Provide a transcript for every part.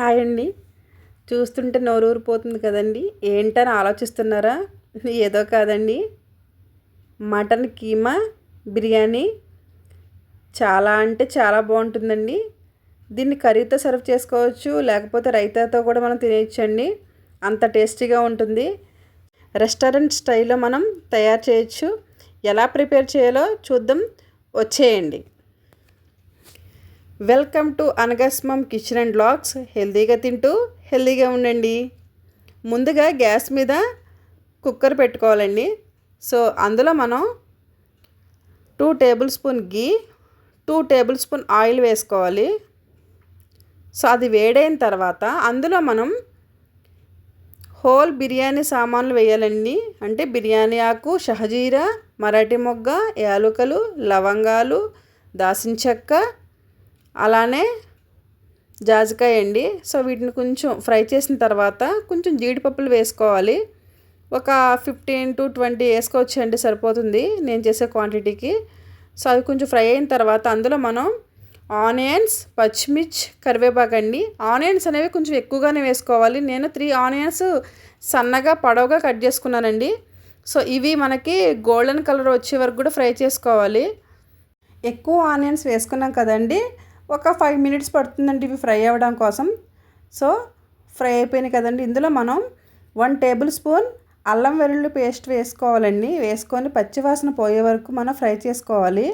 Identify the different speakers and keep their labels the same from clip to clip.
Speaker 1: Hi అండి. చూస్తుంటే నోరూరిపోతుంది కదండి. ఏంటని ఆలోచిస్తున్నారా? ఏదో కాదండి. మటన్ కీమా బిర్యానీ చాలా అంటే చాలా బాగుంటుందండి. దీన్ని కర్రీతో సర్వ్ చేసుకోవచ్చు లేకపోతే రైతాతో కూడా మనం తినేయచ్చండి. అంత టేస్టీగా ఉంటుంది. రెస్టారెంట్ స్టైల్లో మనం తయారు చేయొచ్చు. ఎలా ప్రిపేర్ చేయాలో చూద్దాం. వచ్చేయండి. వెల్కమ్ టు అనగస్మమ్ కిచెన్ అండ్ బ్లాగ్స్ హెల్దీగా తింటూ హెల్తీగా ఉండండి. ముందుగా గ్యాస్ మీద కుక్కర్ పెట్టుకోవాలండి. సో అందులో మనం two tablespoon ghee two tablespoon oil వేసుకోవాలి. సో అది వేడైన తర్వాత అందులో మనం హోల్ బిర్యానీ సామాన్లు వేయాలండి. అంటే బిర్యానీ ఆకు షహజీరా మరాఠీ మొగ్గ యాలుకలు లవంగాలు దాసిన చెక్క అలానే జాజికాయ అండి సో వీటిని కొంచెం ఫ్రై చేసిన తర్వాత కొంచెం జీడిపప్పులు వేసుకోవాలి. ఒక ఫిఫ్టీన్ టు ట్వంటీ వేసుకోవచ్చు అండి సరిపోతుంది నేను చేసే క్వాంటిటీకి. సో అవి కొంచెం ఫ్రై అయిన తర్వాత అందులో మనం ఆనియన్స్ పచ్చిమిర్చి కరివేపాకు అండి. ఆనియన్స్ అనేవి కొంచెం ఎక్కువగానే వేసుకోవాలి. నేను త్రీ ఆనియన్స్ సన్నగా పడవగా కట్ చేసుకున్నానండి. సో ఇవి మనకి గోల్డెన్ కలర్ వచ్చే వరకు కూడా ఫ్రై చేసుకోవాలి. ఎక్కువ ఆనియన్స్ వేసుకున్నాం కదండి. ఒక ఫైవ్ మినిట్స్ పడుతుందండి ఇవి ఫ్రై అవ్వడం కోసం. సో ఫ్రై అయిపోయినాయి కదండి. ఇందులో మనం వన్ టేబుల్ స్పూన్ అల్లం వెల్లుల్లి పేస్ట్ వేసుకోవాలండి. వేసుకొని పచ్చివాసన పోయే వరకు మనం ఫ్రై చేసుకోవాలి.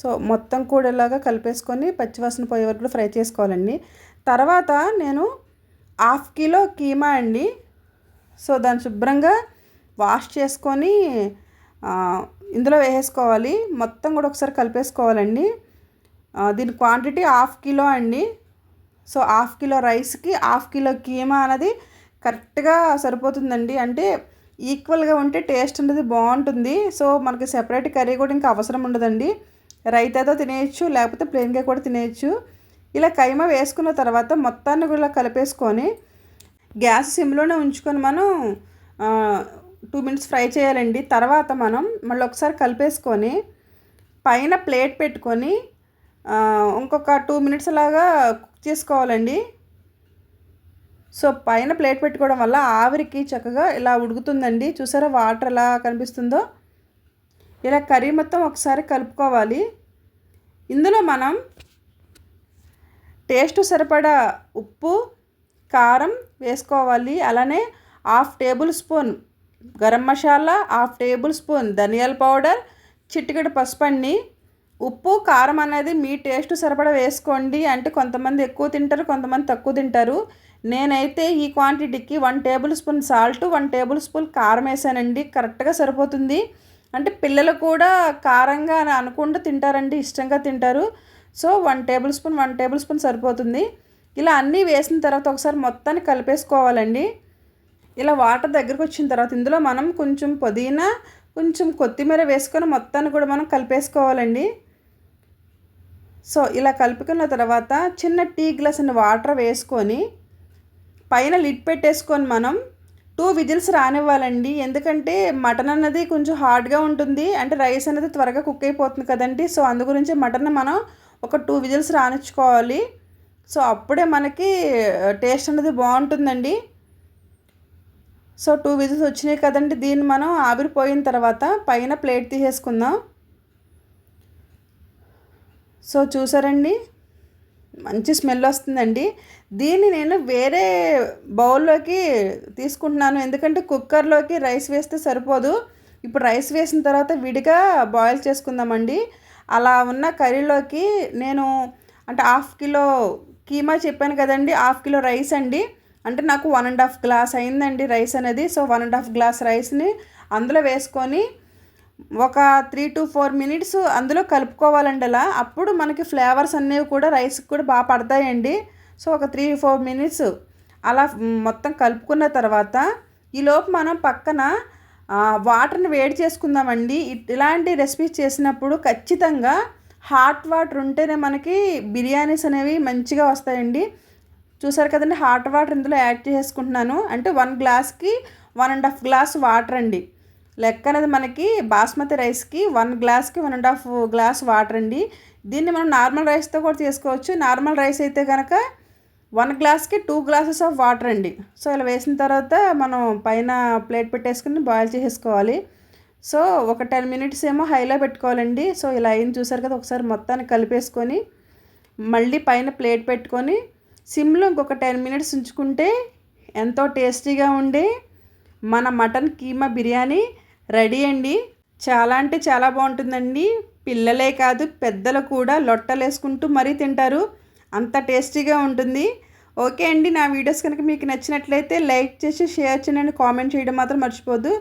Speaker 1: సో మొత్తం కూడా ఇలాగా కలిపేసుకొని పచ్చివాసన పోయే వరకు ఫ్రై చేసుకోవాలండి. తర్వాత నేను హాఫ్ కిలో కీమా అండి. సో దాన్ని శుభ్రంగా వాష్ చేసుకొని ఇందులో వేసేసుకోవాలి. మొత్తం కూడా ఒకసారి కలిపేసుకోవాలండి. దీని క్వాంటిటీ హాఫ్ కిలో అండి. సో హాఫ్ కిలో రైస్కి హాఫ్ కిలో కీమా అనేది కరెక్ట్గా సరిపోతుందండి. అంటే ఈక్వల్గా ఉంటే టేస్ట్ అనేది బాగుంటుంది. సో మనకి సెపరేట్ కర్రీ కూడా ఇంకా అవసరం ఉండదండి. రైతాతో తినేయచ్చు లేకపోతే ప్లెయిన్గా కూడా తినేయచ్చు. ఇలా కైమా వేసుకున్న తర్వాత మొత్తాన్ని కూడా కలిపేసుకొని గ్యాస్ సిమ్లోనే ఉంచుకొని మనం టూ మినిట్స్ ఫ్రై చేయాలండి. తర్వాత మనం మళ్ళీ ఒకసారి కలిపేసుకొని పైన ప్లేట్ పెట్టుకొని ఇంకొక టూ మినిట్స్ లాగా కుక్ చేసుకోవాలండి. సో పైన ప్లేట్ పెట్టుకోవడం వల్ల ఆవిరికి చక్కగా ఇలా ఉడుకుతుందండి. చూసారా వాటర్ ఎలా కనిపిస్తుందో? ఇలా కర్రీ మొత్తం ఒకసారి కలుపుకోవాలి. ఇందులో మనం టేస్ట్ సరిపడా ఉప్పు కారం వేసుకోవాలి. అలానే half tablespoon garam masala half tablespoon ధనియాల పౌడర్ చిటికెడు పసుపు అండి ఉప్పు కారం అనేది మీ టేస్ట్ సరిపడా వేసుకోండి అంటే కొంతమంది ఎక్కువ తింటారు కొంతమంది తక్కువ తింటారు. నేనైతే ఈ క్వాంటిటీకి one tablespoon salt one tablespoon కారం వేసానండి. కరెక్ట్గా సరిపోతుంది. అంటే పిల్లలు కూడా కారంగా అనుకుంటూ తింటారండి ఇష్టంగా తింటారు. So one tablespoon one tablespoon సరిపోతుంది. ఇలా అన్నీ వేసిన తర్వాత ఒకసారి మొత్తాన్ని కలిపేసుకోవాలండి. ఇలా వాటర్ దగ్గరకు వచ్చిన తర్వాత ఇందులో మనం కొంచెం పుదీనా కొంచెం కొత్తిమీర వేసుకొని మొత్తాన్ని కూడా మనం కలిపేసుకోవాలండి. సో ఇలా కలుపుకున్న తర్వాత చిన్న టీ గ్లాస్ అని వాటర్ వేసుకొని పైన లిడ్ పెట్టేసుకొని మనం టూ విజిల్స్ రానివ్వాలండి. ఎందుకంటే మటన్ అన్నది కొంచెం హార్డ్గా ఉంటుంది. అంటే రైస్ అనేది త్వరగా కుక్ అయిపోతుంది కదండి. సో అందు గురించి మటన్ మనం ఒక టూ విజిల్స్ రానిచ్చుకోవాలి. సో అప్పుడే మనకి టేస్ట్ అనేది బాగుంటుందండి. సో టూ విజిల్స్ వచ్చినాయి కదండి. దీన్ని మనం ఆవిరిపోయిన తర్వాత పైన ప్లేట్ తీసేసుకుందాం. సో చూసారండి? మంచి స్మెల్ వస్తుందండి. దీన్ని నేను వేరే బౌల్లోకి తీసుకుంటున్నాను. ఎందుకంటే కుక్కర్లోకి రైస్ వేస్తే సరిపోదు. ఇప్పుడు రైస్ వేసిన తర్వాత విడిగా బాయిల్ చేసుకుందామండి. అలా ఉన్న కర్రీలోకి నేను అంటే హాఫ్ కిలో కీమా చెప్పాను కదండి. హాఫ్ కిలో రైస్ అండి. అంటే నాకు వన్ అండ్ హాఫ్ గ్లాస్ అయిందండి రైస్ అనేది. So one and half glass రైస్ని అందులో వేసుకొని ఒక త్రీ టు ఫోర్ మినిట్స్ అందులో కలుపుకోవాలండి అలా అప్పుడు మనకి ఫ్లేవర్స్ అనేవి కూడా రైస్కి కూడా బాగా పడతాయండి. సో ఒక త్రీ ఫోర్ మినిట్స్ అలా మొత్తం కలుపుకున్న తర్వాత ఈలోపు మనం పక్కన వాటర్ని వేడి చేసుకుందామండి. ఇలాంటి రెసిపీస్ చేసినప్పుడు ఖచ్చితంగా హాట్ వాటర్ ఉంటేనే మనకి బిర్యానీస్ అనేవి మంచిగా వస్తాయండి. చూసారు కదండి హాట్ వాటర్ ఇందులో యాడ్ చేసుకుంటున్నాను అంటే వన్ గ్లాస్కి one and half glass water అండి. లెక్క అనేది మనకి బాస్మతి రైస్కి వన్ గ్లాస్కి one and half glass water అండి. దీన్ని మనం నార్మల్ రైస్తో కూడా చేసుకోవచ్చు నార్మల్ రైస్ అయితే కనుక వన్ గ్లాస్కి టూ గ్లాసెస్ ఆఫ్ వాటర్ అండి. సో ఇలా వేసిన తర్వాత మనం పైన ప్లేట్ పెట్టేసుకుని బాయిల్ చేసేసుకోవాలి. సో ఒక టెన్ మినిట్స్ ఏమో హైలో పెట్టుకోవాలండి. సో ఇలా అయింది చూసారు కదా ఒకసారి మొత్తాన్ని కలిపేసుకొని మళ్ళీ పైన ప్లేట్ పెట్టుకొని సిమ్లో ఇంకొక టెన్ మినిట్స్ ఉంచుకుంటే ఎంతో టేస్టీగా ఉండే మన మటన్ కీమా బిర్యానీ రెడీ అండి. చాలా అంటే చాలా బాగుంటుందండి. పిల్లలే కాదు పెద్దలు కూడా లొట్టలేసుకుంటూ మరీ తింటారు. అంత టేస్టీగా ఉంటుంది. ఓకే అండి నా వీడియోస్ కనుక మీకు నచ్చినట్లయితే లైక్ చేసి షేర్ చేయండి కామెంట్ చేయడం మాత్రం మర్చిపోద్దు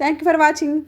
Speaker 1: థ్యాంక్ యూ ఫర్ వాచింగ్.